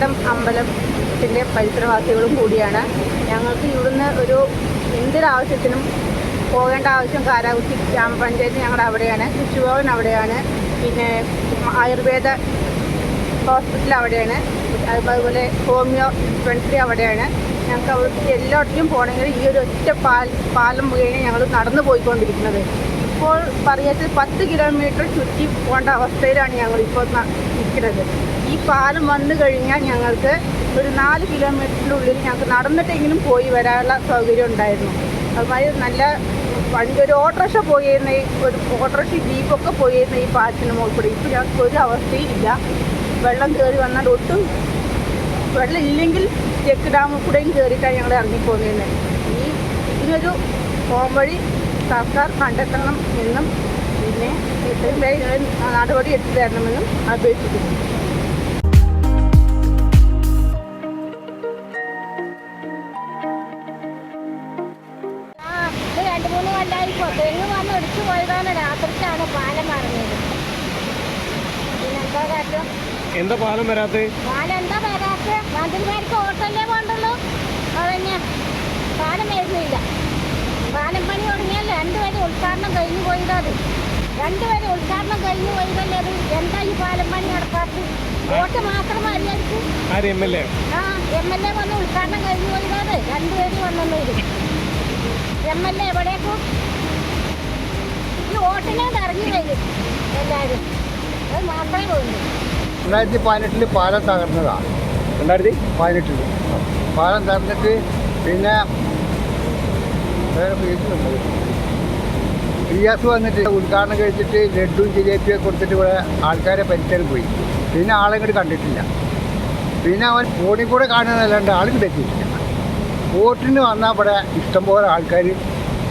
കണ്ടം അമ്പലത്തിന്റെ പരിസരവാസികളും കൂടിയാണ്. ഞങ്ങൾക്ക് ഇവിടുന്ന് ഒരു എന്തൊരാവശ്യത്തിനും പോകേണ്ട ആവശ്യം കാരാകുത്തി ഗ്രാമപഞ്ചായത്ത് ഞങ്ങളുടെ അവിടെയാണ്. കൃഷിഭവൻ അവിടെയാണ്. പിന്നെ ആയുർവേദ ഹോസ്പിറ്റൽ അവിടെയാണ്. അതുപോലെ ഹോമിയോ ഡിസ്പെൻസറി അവിടെയാണ്. ഞങ്ങൾക്ക് അവിടുത്തെ എല്ലായിടത്തും പോകണമെങ്കിൽ ഈ ഒരു ഒറ്റ പാൽ പാലം മുഖേന ഞങ്ങൾ നടന്നു പോയിക്കൊണ്ടിരിക്കുന്നത്. ഇപ്പോൾ പറയാത്ത പത്ത് കിലോമീറ്റർ ചുറ്റി പോകേണ്ട അവസ്ഥയിലാണ് ഞങ്ങൾ ഇപ്പോൾ നിൽക്കുന്നത്. ഈ പാലം വന്നു കഴിഞ്ഞാൽ ഞങ്ങൾക്ക് ഒരു നാല് കിലോമീറ്ററിനുള്ളിൽ ഞങ്ങൾക്ക് നടന്നിട്ടെങ്കിലും പോയി വരാനുള്ള സൗകര്യം ഉണ്ടായിരുന്നു. അതുമാതിരി നല്ല വണ്ടി ഒരു ഓട്ടോറിക്ഷ പോയിരുന്ന ഒരു ഓട്ടോറിക്ഷ ജീപ്പൊക്കെ പോയിരുന്ന ഈ പാലത്തിന് മുകളിൽ കൂടി. ഇപ്പോൾ ഞങ്ങൾക്ക് ഒരു അവസ്ഥയും ഇല്ല. വെള്ളം കയറി വന്നാൽ ഒട്ടും വെള്ളം ഇല്ലെങ്കിൽ ചെക്ക് ഡാമിൽ കൂടെയും കയറിയിട്ടാണ് ഞങ്ങൾ ഇറങ്ങിപ്പോകുന്നത്. ഈ ഇതിനൊരു പോംവഴി സർക്കാർ കണ്ടെത്തണം എന്നും പിന്നെ ഇത്രയും പേര് നടപടി എടുത്തു തരണമെന്നും അപേക്ഷിക്കുന്നു. രണ്ട് മൂന്ന് കൊല്ലായിപ്പോ. തെങ്ങ് വന്ന് ഒടിച്ചു പോയതാണ്. രാത്രിക്കാണ് പാലം പിന്നെന്താ കാര്യം? എന്താ പാലം വരാത്തെ? പാലം എന്താ വരാത്ത? മന്ത്രിമാർക്ക് ഓട്ടല്ലേ പോണ്ടുള്ളൂ അതന്നെ. പാലം വരുന്നില്ല. പാലം പണി തുടങ്ങിയാൽ രണ്ടുപേരും ഉദ്ഘാടനം കഴിഞ്ഞു പോയതത്. രണ്ടുപേരും ഉദ്ഘാടനം കഴിഞ്ഞു പോയതല്ലേ അത് എന്താ ഈ പാലം പണി നടക്കാത്തത്? വോട്ട് മാത്രം എ ആ എം എൽ എ വന്ന് ഉദ്ഘാടനം കഴിഞ്ഞു പോയതാണ്. രണ്ടുപേരും വന്നു എം എൽ എ എവിടേക്കും? ഈ വോട്ടിനെ ഇറങ്ങി വരും എല്ലാവരും അത് മാത്രമേ പോകുന്നു രണ്ടായിരത്തി പതിനെട്ടിൽ പാലം തകർന്നതാണ് രണ്ടായിരത്തി? പതിനെട്ടിൽ പാലം തകർന്നിട്ട് പിന്നെ. റിയാസ് വന്നിട്ട് ഉദ്ഘാടനം കഴിച്ചിട്ട് ലഡുവും ജിലേബിയൊക്കെ കൊടുത്തിട്ട് ഇവിടെ ആൾക്കാരെ പരിചയം പോയി. പിന്നെ ആളെ ഇങ്ങോട്ട് കണ്ടിട്ടില്ല. പിന്നെ അവൻ ഫോണിൽ കൂടെ കാണുന്നതല്ലാണ്ട് ആളും തെറ്റിയിട്ടില്ല വോട്ടിന് വന്നാൽ ഇവിടെ ഇഷ്ടംപോലെ ആൾക്കാർ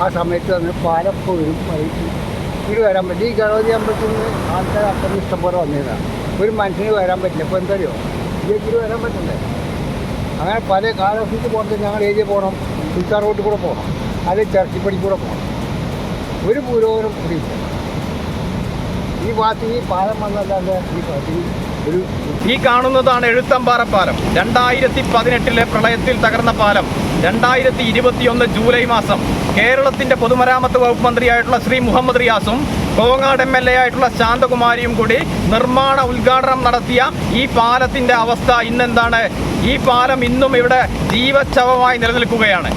ആ സമയത്ത് വന്ന് പാലപ്പ് വരും വൈകിട്ട് ഇങ്ങോട്ട് വരാൻ പറ്റും ഈ ഗണപതി അമ്പലത്തിൽ ആൾക്കാർ അത്രയും ഇഷ്ടംപോലെ വന്നതാണ് ഒരു മനുഷ്യന് വരാൻ പറ്റില്ല. ഇപ്പോൾ എന്തറിയോ? ഇതിലേക്ക് വരാൻ പറ്റണ്ടേ അങ്ങനെ പല കാലോഫീസ് പോകണമെങ്കിൽ ഞങ്ങൾ ഏരിയ പോകണം. സുൽത്താൻ റോട്ടിൽ കൂടെ പോകണം. അല്ലെങ്കിൽ ചർച്ചിപ്പടി കൂടെ പോകണം. ഒരു പുരോഗമനം കൂടിയില്ല. ഈ ഭാഗത്ത് ഈ പാലം വന്നല്ലാതെ ഈ ഭാഗത്ത് ഈ കാണുന്നതാണ് എഴുത്തമ്പാറ പാലം. രണ്ടായിരത്തി പതിനെട്ടിലെ പ്രളയത്തിൽ തകർന്ന പാലം. രണ്ടായിരത്തി ഇരുപത്തിയൊന്ന് ജൂലൈ മാസം കേരളത്തിന്റെ പൊതുമരാമത്ത് വകുപ്പ് മന്ത്രിയായിട്ടുള്ള ശ്രീ മുഹമ്മദ് റിയാസും കോങ്ങാട് എം എൽ എ ആയിട്ടുള്ള ശാന്തകുമാരിയും കൂടി നിർമ്മാണ ഉദ്ഘാടനം നടത്തിയ ഈ പാലത്തിന്റെ അവസ്ഥ ഇന്നെന്താണ്? ഈ പാലം ഇന്നും ഇവിടെ ജീവച്ഛവമായി നിലനിൽക്കുകയാണ്.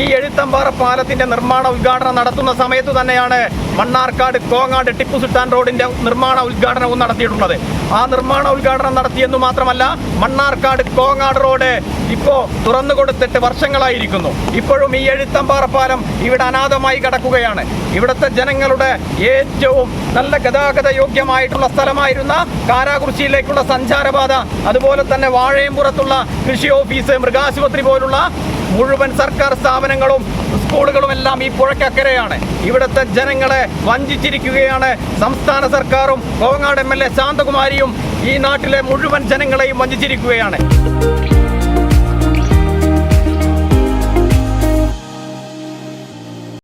ഈ എഴുത്തമ്പാറ പാലത്തിന്റെ നിർമ്മാണ ഉദ്ഘാടനം നടത്തുന്ന സമയത്ത് തന്നെയാണ് മണ്ണാർക്കാട് കോങ്ങാട് ടിപ്പു സുൽത്താൻ റോഡിന്റെ നിർമ്മാണ ഉദ്ഘാടനവും നടത്തിയിട്ടുള്ളത്. ആ നിർമ്മാണ ഉദ്ഘാടനം നടത്തിയെന്നു മാത്രമല്ല മണ്ണാർക്കാട് കോങ്ങാട് റോഡ് ഇപ്പോൾ തുറന്നു കൊടുത്തിട്ട് വർഷങ്ങളായിരിക്കുന്നു. ഇപ്പോഴും ഈ എഴുത്തമ്പാറ പാലം ഇവിടെ അനാഥമായി കിടക്കുകയാണ്. ഇവിടുത്തെ ജനങ്ങളുടെ ഏറ്റവും നല്ല ഗതാഗത യോഗ്യമായിട്ടുള്ള സ്ഥലമായിരുന്ന കാരാകുറിച്ചിയിലേക്കുള്ള സഞ്ചാരപാത അതുപോലെ തന്നെ വാഴയമ്പുറത്തുള്ള കൃഷി ഓഫീസ് മൃഗാശുപത്രി പോലുള്ള മുഴുവൻ സർക്കാർ സ്ഥാപനങ്ങളും സ്കൂളുകളും എല്ലാം ഈ പുഴയ്ക്കക്കരെയാണ് ഇവിടുത്തെ ജനങ്ങളെ വഞ്ചിച്ചിരിക്കുകയാണ്. സംസ്ഥാന സർക്കാരും കോങ്ങാട് എം എൽ എ ശാന്തകുമാരിയും ഈ നാട്ടിലെ മുഴുവൻ ജനങ്ങളെയും വഞ്ചിച്ചിരിക്കുകയാണ്.